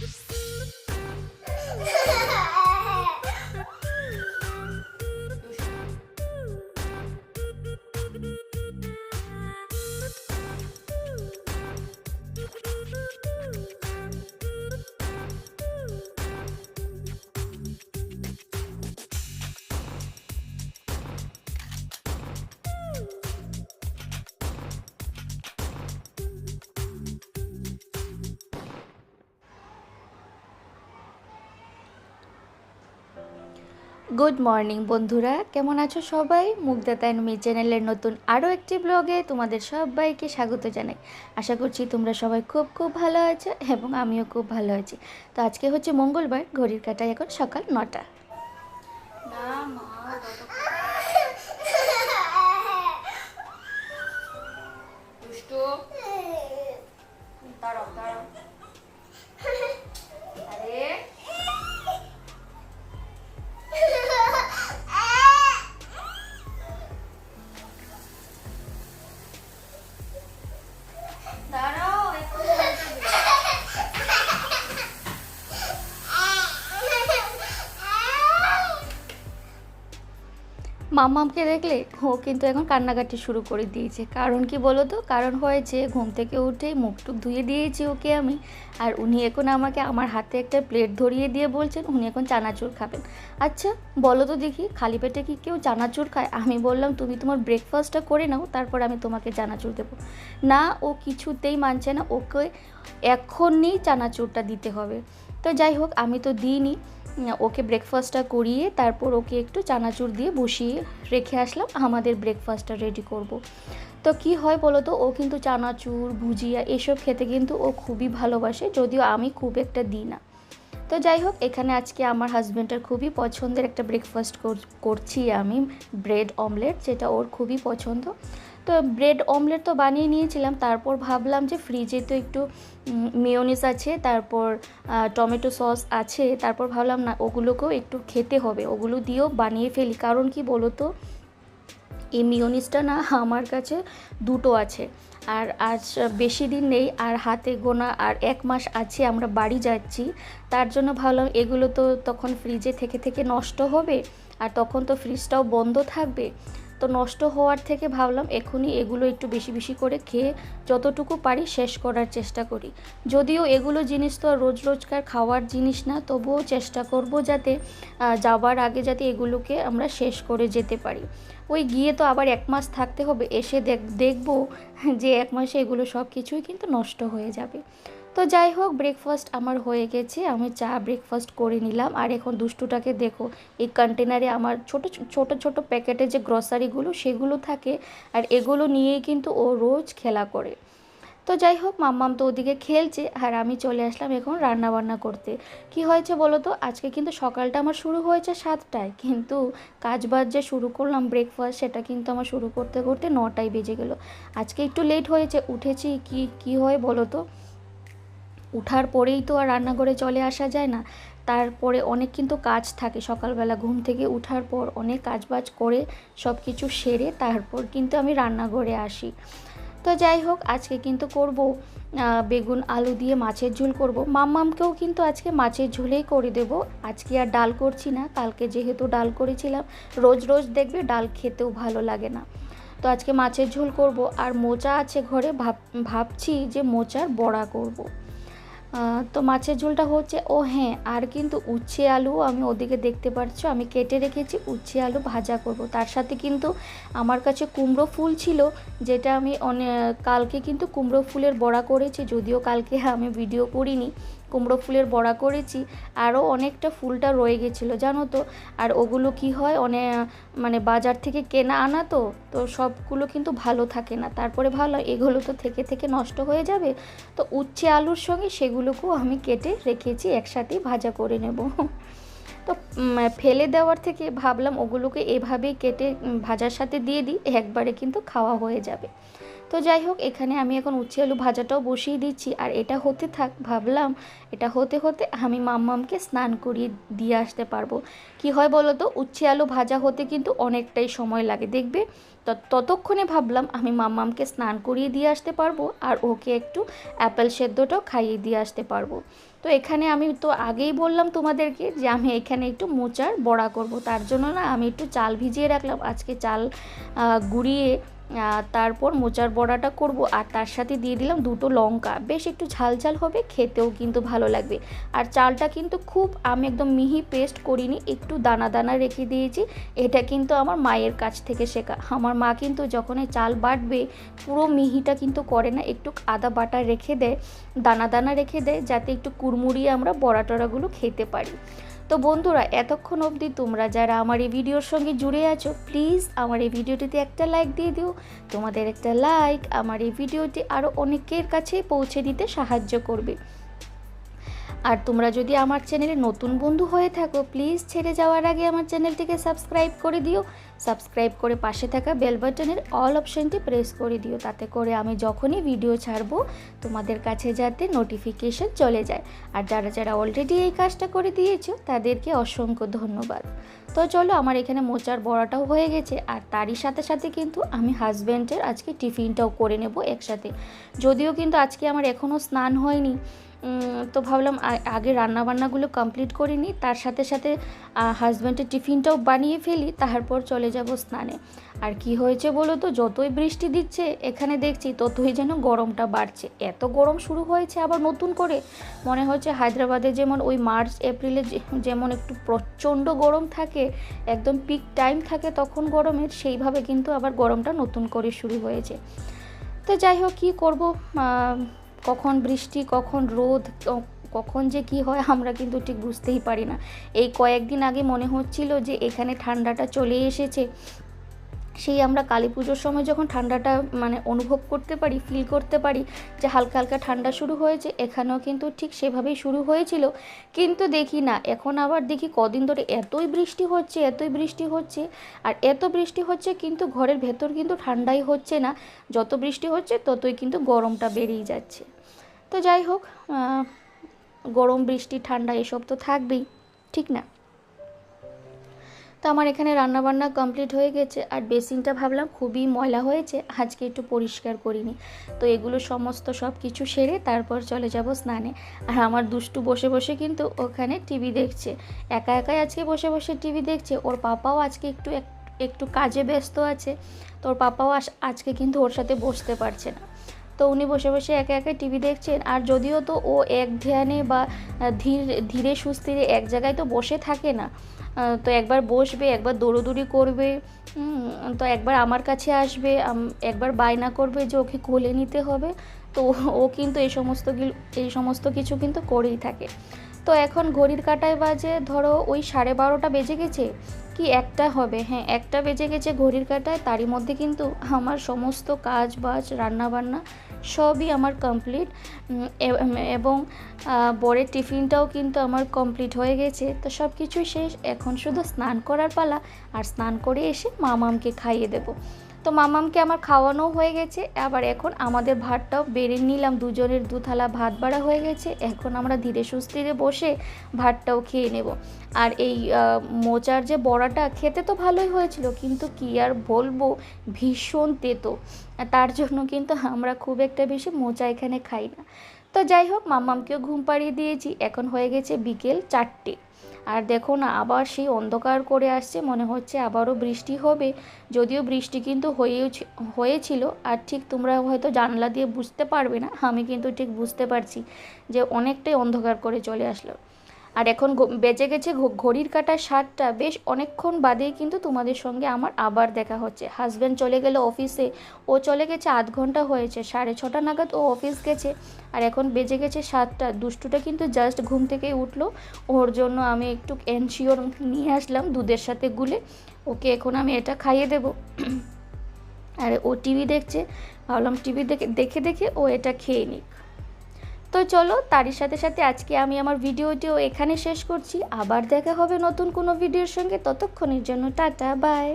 Oopsie. Good morning বন্ধুরা। কেমন আছো সবাই? মুগ্ধা তাইনমি চ্যানেলের নতুন আরও একটি ব্লগে তোমাদের সবাইকে স্বাগত জানাই। আশা করছি তোমরা সবাই খুব খুব ভালো আছো এবং আমিও খুব ভালো আছি। তো আজকে হচ্ছে মঙ্গলবার, ঘড়ির কাটায় এখন সকাল নটা। না মামামকে দেখলে ও কিন্তু এখন কান্নাকাটি শুরু করে দিয়েছে। কারণ কি বলো তো কারণ হয়েছে ঘুম থেকে উঠে মুখ টুক ধুয়ে দিয়েছি ওকে আমি। আর উনি এখন আমাকে আমার হাতে একটা প্লেট ধরিয়ে দিয়ে বলছেন, উনি এখন চানাচুর খাবেন। আচ্ছা বলো তো দেখি, খালি পেটে কি কেউ চানাচুর খায়? আমি বললাম, তুমি তোমার ব্রেকফাস্টটা করে নাও, তারপর আমি তোমাকে চানাচুর দেবো। না, ও কিছুতেই মানছে না, ওকে এখনই চানাচুরটা দিতে হবে। তো যাই হোক, আমি তো দিইনি। ওকে ব্রেকফাস্টটা করিয়ে তারপর ওকে একটু চানাচুর দিয়ে বসিয়ে রেখে আসলাম, আমাদের ব্রেকফাস্টটা রেডি করব। তো কি হয় বলো তো ও কিন্তু চানাচুর, ভুজিয়া এসব খেতে কিন্তু ও খুবই ভালোবাসে, যদিও আমি খুব একটা দিই না তো যাই হোক, এখানে আজকে আমার হাজব্যান্ডের খুবই পছন্দের একটা ব্রেকফাস্ট করছি আমি ব্রেড অমলেট যেটা ওর খুবই পছন্দ তো ব্রেড অমলেট তো বানিয়ে নিয়েছিলাম, তারপর ভাবলাম যে ফ্রিজে তো একটু মেয়োনিস আছে, তারপর টমেটো সস আছে, তারপর ভাবলাম না, ওগুলোকেও একটু খেতে হবে, ওগুলো দিয়েও বানিয়ে ফেলি। কারণ কি বলো তো এই মিওনিসটা না আমার কাছে দুটো আছে, আর আজ বেশি দিন নেই, আর হাতে গোনা, আর এক মাস আছে আমরা বাড়ি যাচ্ছি, তার জন্য ভাবলাম এগুলো তো তখন ফ্রিজে থেকে থেকে নষ্ট হবে, আর তখন তো ফ্রিজটাও বন্ধ থাকবে তো নষ্ট হওয়ার থেকে ভাবলাম এখনই এগুলো একটু বেশি বেশি করে খেয়ে যতটুকু পারি শেষ করার চেষ্টা করি। যদিও এগুলো জিনিস তো রোজ রোজকার খাওয়ার জিনিস না, তবুও চেষ্টা করব যাতে যাবার আগে যাতে এগুলোকে আমরা শেষ করে যেতে পারি। ওই গিয়ে তো আবার এক মাস থাকতে হবে, এসে দেখ, দেখব যে এক মাসে এগুলো সব কিছুই কিন্তু নষ্ট হয়ে যাবে। তো যাই হোক ব্রেকফাস্ট আমার হয়ে গেছে। আমি চা ব্রেকফাস্ট করে নিলাম। আর এখন দুষ্টুটাকে দেখো, এই কন্টেনারে আমার ছোট ছোট ছোট প্যাকেটে যে গ্রসারিগুলো সেগুলো থাকে। আর এগুলো নিয়েই কিন্তু ও রোজ খেলা করে। তো যাই হোক, মাম্মাম তো ওদিকে খেলছে। আর আমি চলে আসলাম এখন রান্না বান্না করতে। কি হয়েছে বলো তো? আজকে কিন্তু সকালটা আমার শুরু হয়েছে সাতটায়। কিন্তু কাজ বাজ যে শুরু করলাম ব্রেকফাস্ট সেটা কিন্তু আমার শুরু করতে করতে নটায় বেজে গেলো। আজকে একটু লেট হয়েছে। উঠেছি কি কি হয় বলো তো? উঠার পরেই তো আর রান্নাঘরে চলে আসা যায় না। তারপরে অনেক কিন্তু কাজ থাকে। সকালবেলা ঘুম থেকে উঠার পর অনেক কাজবাজ করে সব কিছু সেরে তারপর কিন্তু আমি রান্নাঘরে আসি। তো যাই হোক, আজকে কিন্তু করব বেগুন, আলু দিয়ে মাছের ঝোল করব। মাম্মামকেও কিন্তু আজকে মাছের ঝোলেই করে দেব। আজকে আর ডাল করছি না। কালকে যেহেতু ডাল করেছিলাম, রোজ রোজ দেখবে ডাল খেতেও ভালো লাগে না। তো আজকে মাছের ঝোল করব। আর মোচা আছে ঘরে, ভাব, ভাবছি যে মোচার বড়া করব। তো মাছের ঝোলটা হচ্ছে, ও হ্যাঁ আর কিন্তু উচ্ছে আলু আমি ওদিকে দেখতে পাচ্ছ, আমি কেটে রেখেছি, উচ্ছে আলু ভাজা করব। তার সাথে কিন্তু আমার কাছে কুমড়ো ফুল ছিল, যেটা আমি অনেক কালকে কিন্তু কুমড়ো ফুলের বড়া করেছি, যদিও কালকে আমি ভিডিও করিনি। কুমড়ো ফুলের বড়া করেছি, আরও অনেকটা ফুলটা রয়ে গেছিল, জানো তো? আর ওগুলো কি হয় অনেক মানে বাজার থেকে কেনা আনা তো তো সবগুলো কিন্তু ভালো থাকে না। তারপরে ভালো এগুলো তো থেকে থেকে নষ্ট হয়ে যাবে, তো উচ্ছে আলুর সঙ্গে সেগুলোকেও আমি কেটে রেখেছি একসাথেই ভাজা করে নেব। তো ফেলে দেওয়ার থেকে ভাবলাম, ওগুলোকে এভাবেই কেটে ভাজার সাথে দিয়ে দিই, একবারে কিন্তু খাওয়া হয়ে যাবে। তো যাই হোক, এখানে আমি এখন উচ্ছে আলু ভাজাটাও বসিয়ে দিচ্ছি। আর এটা হতে থাক, ভাবলাম এটা হতে হতে আমি মাম্মামকে স্নান করিয়ে দিয়ে আসতে পারব। কি হয় বলো তো, উচ্ছে আলু ভাজা হতে কিন্তু অনেকটাই সময় লাগে, দেখবে? তো- ততক্ষণে ভাবলাম আমি মাম্মামকে স্নান করিয়ে দিয়ে আসতে পারব আর ওকে একটু অ্যাপেল সেদ্ধটাও খাইয়ে দিয়ে আসতে পারব। তো এখানে আমি তো আগেই বললাম তোমাদেরকে যে আমি এখানে একটু মোচার বড়া করব। তার জন্য না আমি একটু চাল ভিজিয়ে রাখলাম। আজকে চাল গুঁড়িয়ে তারপর মোচার বড়াটা করব আর তার সাথে দিয়ে দিলাম দুটো লঙ্কা। বেশ একটু ঝাল ঝাল হবে, খেতেও কিন্তু ভালো লাগবে। আর চালটা কিন্তু খুব, আমি একদম মিহি পেস্ট করিনি, একটু দানা দানা রেখে দিয়েছি। এটা কিন্তু আমার মায়ের কাছ থেকে শেখা। আমার মা কিন্তু যখন চাল বাটবে, পুরো মিহিটা কিন্তু করে না, একটু আদা বাটা রেখে দেয়, দানা দানা রেখে দেয়, যাতে একটু কুড়মুড়িয়ে আমরা বড়া টড়াগুলো খেতে পারি। তো বন্ধুরা, এতক্ষণ অবধি তোমরা যারা আমার এই ভিডিওর সঙ্গে জুড়ে আছো প্লিজ আমার এই ভিডিওটিতে একটা লাইক দিয়ে দিও। তোমাদের একটা লাইক আমার এই ভিডিওটি আরও অনেকের কাছে পৌঁছে দিতে সাহায্য করবে। আর তোমরা যদি আমার চ্যানেলে নতুন বন্ধু হয়ে থাকো প্লিজ ছেড়ে যাওয়ার আগে আমার চ্যানেলটিকে সাবস্ক্রাইব করে দিও। সাবস্ক্রাইব করে পাশে থাকা বেল বাটনের অল অপশনটি প্রেস করে দিও। তাতে করে আমি যখনই ভিডিও ছাড়বো, তোমাদের কাছে যাতে নোটিফিকেশন চলে যায়। আর যারা যারা অলরেডি এই কাজটা করে দিয়েছ, তাদেরকে অসংখ্য ধন্যবাদ। তো চলো, আমার এখানে মোচার বড়াটাও হয়ে গেছে। আর তারই সাথে সাথে কিন্তু আমি হাজব্যান্ডের আজকে টিফিনটাও করে নেব একসাথে। যদিও কিন্তু আজকে আমার এখনও স্নান হয়নি। তো ভাবলাম আগে রান্নাবান্নাগুলো কমপ্লিট করে নিই, তার সাথে সাথে হাজব্যান্ডের টিফিনটাও বানিয়ে ফেলি, তারপর চলে যাব স্নানে। আর কি হয়েছে বলো তো, যতই বৃষ্টি দিচ্ছে, এখানে দেখছি ততই যেন গরমটা বাড়ছে। এত গরম শুরু হয়েছে আবার নতুন করে। মনে হচ্ছে হায়দ্রাবাদে যেমন ওই মার্চ, এপ্রিলে যেমন একটু প্রচণ্ড গরম থাকে, একদম পিক টাইম থাকে তখন গরমের, সেইভাবে কিন্তু আবার গরমটা নতুন করে শুরু হয়েছে। তো যাই হোক, কী করব? কখন বৃষ্টি, কখন রোদ কখন যে কি হয় আমরা কিন্তু ঠিক বুঝতেই পারি না। এই কয়েকদিন আগে মনে হচ্ছিল যে এখানে ঠান্ডাটা চলে এসেছে। সেই আমরা কালী পুজোর সময় যখন ঠান্ডাটা মানে অনুভব করতে পারি ফিল করতে পারি যে হালকা হালকা ঠান্ডা শুরু হয়েছে, এখানেও কিন্তু ঠিক সেভাবেই শুরু হয়েছিল। কিন্তু দেখি না, এখন আবার দেখি কদিন ধরে এতই বৃষ্টি হচ্ছে, এতই বৃষ্টি হচ্ছে, আর এত বৃষ্টি হচ্ছে কিন্তু ঘরের ভেতর কিন্তু ঠান্ডাই হচ্ছে না। যত বৃষ্টি হচ্ছে ততই কিন্তু গরমটা বেড়েই যাচ্ছে। তো যাই হোক গরম, বৃষ্টি, ঠান্ডা এসব তো থাকবেই, ঠিক না? তো আমার এখানে রান্নাবান্না কমপ্লিট হয়ে গেছে আর বেসিনটা ভাবলাম খুবই ময়লা হয়েছে, আজকে একটু পরিষ্কার করিনি। তো এগুলো সমস্ত সব কিছু সেরে তারপর চলে যাব স্নানে। আর আমার দুষ্টু বসে বসে কিন্তু ওখানে টিভি দেখছে। একা একাই আজকে বসে বসে টিভি দেখছে। ওর পাপাও আজকে একটু এক- একটু কাজে ব্যস্ত আছে। তো ওর পাপাও আজকে কিন্তু ওর সাথে বসতে পারছে না। তো উনি বসে বসে একে একে টিভি দেখছেন। আর যদিও তো ও এক ধ্যানে বা ধীর, ধীরে সুস্থিরে এক জায়গায় তো বসে থাকে না। তো একবার বসবে, একবার দৌড়োদৌড়ি করবে তো একবার আমার কাছে আসবে একবার বায়না করবে যে ওকে কোলে নিতে হবে। তো ও- কিন্তু এই সমস্ত এই সমস্ত কিছু কিন্তু করেই থাকে। তো এখন ঘড়ির কাটায় বাজে, ধরো ওই সাড়ে বারোটা বেজে গেছে, কি একটা হবে? হ্যাঁ একটা বেজে গেছে ঘড়ির কাটায়, তারই মধ্যে কিন্তু আমার সমস্ত কাজ বাজ, রান্নাবান্না সবই আমার কমপ্লিট এবং বরের টিফিনটাও কিন্তু আমার কমপ্লিট হয়ে গেছে। তো সব কিছুই শেষ, এখন শুধু স্নান করার পালা, আর স্নান করে এসে মামামকে খাইয়ে দেব। তো মামামকে আমার খাওয়ানো হয়ে গেছে, আবার এখন আমাদের ভাতটাও বেড়ে নিলাম, দুজনের দু থালা ভাত বাড়া হয়ে গেছে, এখন আমরা ধীরে সুস্থিরে বসে ভাতটাও খেয়ে নেব। আর এই মোচার যে বড়াটা খেতে তো ভালোই হয়েছিল, কিন্তু কি আর বলব, ভীষণ তেতো। তার জন্য কিন্তু আমরা খুব একটা বেশি মোচা এখানে খাই না। তো যাই হোক মাম্মামকেও ঘুম পাড়িয়ে দিয়েছি, এখন হয়ে গেছে বিকেল চারটে। আর দেখো না, আবার সেই অন্ধকার করে আসছে, মনে হচ্ছে আবারও বৃষ্টি হবে। যদিও বৃষ্টি কিন্তু হয়েও হয়েছিল, আর ঠিক তোমরা হয়তো জানলা দিয়ে বুঝতে পারবে না, আমি কিন্তু ঠিক বুঝতে পারছি যে অনেকটাই অন্ধকার করে চলে আসলো। আর এখন বেজে গেছে ঘড়ির কাটা সাতটা বেশ অনেকক্ষণ বাদেই কিন্তু তোমাদের সঙ্গে আমার আবার দেখা হচ্ছে। হাজব্যান্ড চলে গেল অফিসে। ও চলে গেছে আধ ঘণ্টা হয়েছে, সাড়ে ছটা নাগাদ ও অফিস গেছে। আর এখন বেজে গেছে সাতটা। দুষ্টুটা কিন্তু জাস্ট ঘুম থেকেই উঠল। ওর জন্য আমি একটু এনশিওর নিয়ে আসলাম দুধের সাথে গুলে। ওকে এখন আমি এটা খাইয়ে দেব। আর ও টিভি দেখছে। ভাবলাম টিভি দেখে দেখে দেখে ও এটা খেয়ে নিক। তো চলো, তারই সাথে সাথে আজকে আমি আমার ভিডিওটিও এখানে শেষ করছি। আবার দেখা হবে নতুন কোনো ভিডিওর সঙ্গে। ততক্ষণের জন্য টাটা বাই